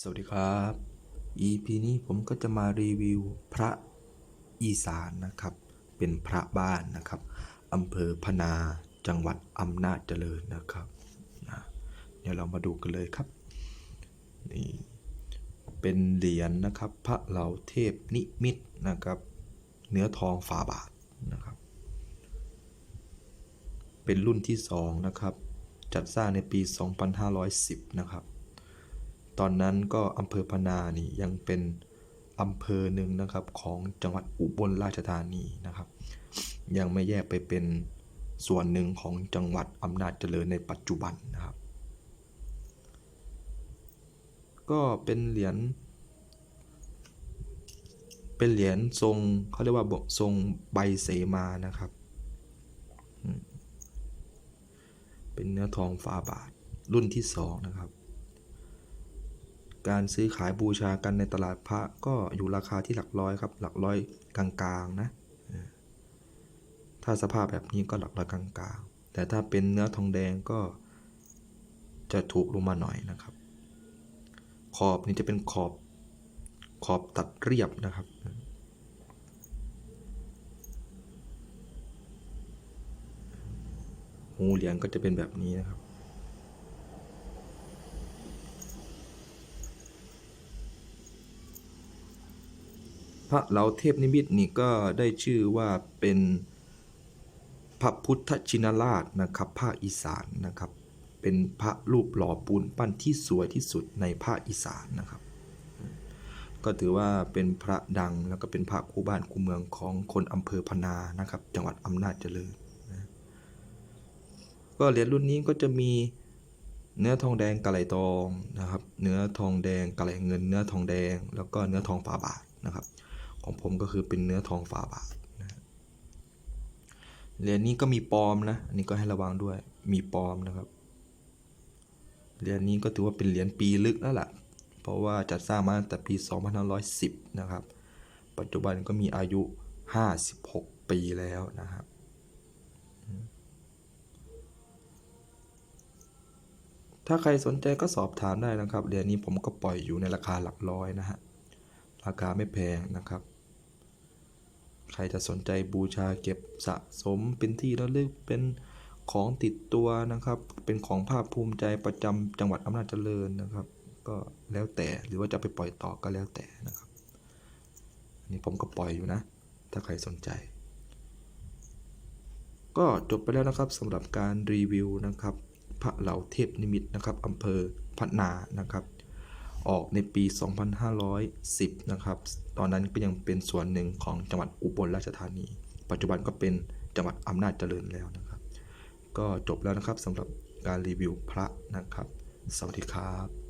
สวัสดีครับ EP นี้ผมก็จะมารีวิวพระอีสานนะครับ เป็นพระบ้านนะครับอำเภอพนาจังหวัดอำนาจเจริญนะครับนะเดี๋ยวเรามาดูกันเลยครับนี่เป็นเหรียญนะครับ พระเหล่าเทพนิมิตนะครับ เนื้อทองฝาบาทนะครับ เป็นรุ่นที่สองนะครับ จัดสร้างในปี 2510 นะครับ ตอนนั้นก็อำเภอพนานี่ยังเป็นอำเภอหนึ่งนะครับของจังหวัดอุบลราชธานีนะครับ ยังไม่แยกไปเป็นส่วนหนึ่งของจังหวัดอำนาจเจริญในปัจจุบันนะครับ ก็เป็นเหรียญเป็นเหรียญทรงเขาเรียกว่าทรงใบเสมานะครับ เป็นเนื้อทองฝาบาทรุ่นที่สองนะครับ การซื้อขายบูชากันในตลาดพระก็อยู่ราคาที่หลักร้อยครับ หลักร้อยกลางๆนะ ถ้าสภาพแบบนี้ก็หลักร้อยกลางๆ แต่ถ้าเป็นเนื้อทองแดงก็จะถูกลงมาหน่อยนะครับ ขอบนี่จะเป็นขอบขอบตัดเรียบนะครับหูเหรียญก็จะเป็นแบบนี้นะครับ ระเหลาเทพนิมิตนี่ก็ได้ชื่อว่าเป็นพระพุทธชินราชนะครับภาคอีสานนะครับ เป็นพระรูปหล่อปูนปั้นที่สวยที่สุดในภาคอีสานนะครับ ก็ถือว่าเป็นพระดังแล้วก็เป็นพระคู่บ้านคู่เมืองของคนอำเภอพนานะครับ จังหวัดอำนาจเจริญนะก็เหรียญรุ่นนี้ก็จะมีเนื้อทองแดงกะไหลทองนะครับ เนื้อทองแดงกะไหลเงิน เนื้อทองแดง แล้วก็เนื้อทองฝาบาทนะครับ ของผมก็คือเป็นเนื้อทองฝาบาทนะเหรียญนี้ก็มีปลอมนะอันนี้ก็ให้ระวังด้วยมีปลอมนะครับเหรียญนี้ก็ถือว่าเป็นเหรียญปีลึกแล้วล่ะ เพราะว่าจัดสร้างมาตั้งแต่ปี 2510 นะครับ ปัจจุบันก็มีอายุ 56 ปีแล้วนะครับถ้าใครสนใจก็สอบถามได้นะครับเหรียญนี้ผมก็ปล่อยอยู่ในราคาหลักร้อยนะฮะ ราคาไม่แพงนะครับ ใครจะสนใจบูชาเก็บสะสมเป็นที่ระลึกเป็นของติดตัวนะครับ เป็นของภาคภูมิใจประจำจังหวัดอำนาจเจริญนะครับ ก็แล้วแต่หรือว่าจะไปปล่อยต่อก็แล้วแต่นะครับอันนี้ผมก็ปล่อยอยู่นะ ถ้าใครสนใจ ก็จบไปแล้วนะครับสำหรับการรีวิวนะครับพระเหล่าเทพนิมิตนะครับอำเภอพัฒนานะครับ ออกในปี 2510 นะครับ ตอนนั้นก็ยังเป็นส่วนหนึ่งของจังหวัดอุบลราชธานี ปัจจุบันก็เป็นจังหวัดอำนาจเจริญแล้วนะครับ ก็จบแล้วนะครับสำหรับการรีวิวพระนะครับ สวัสดีครับ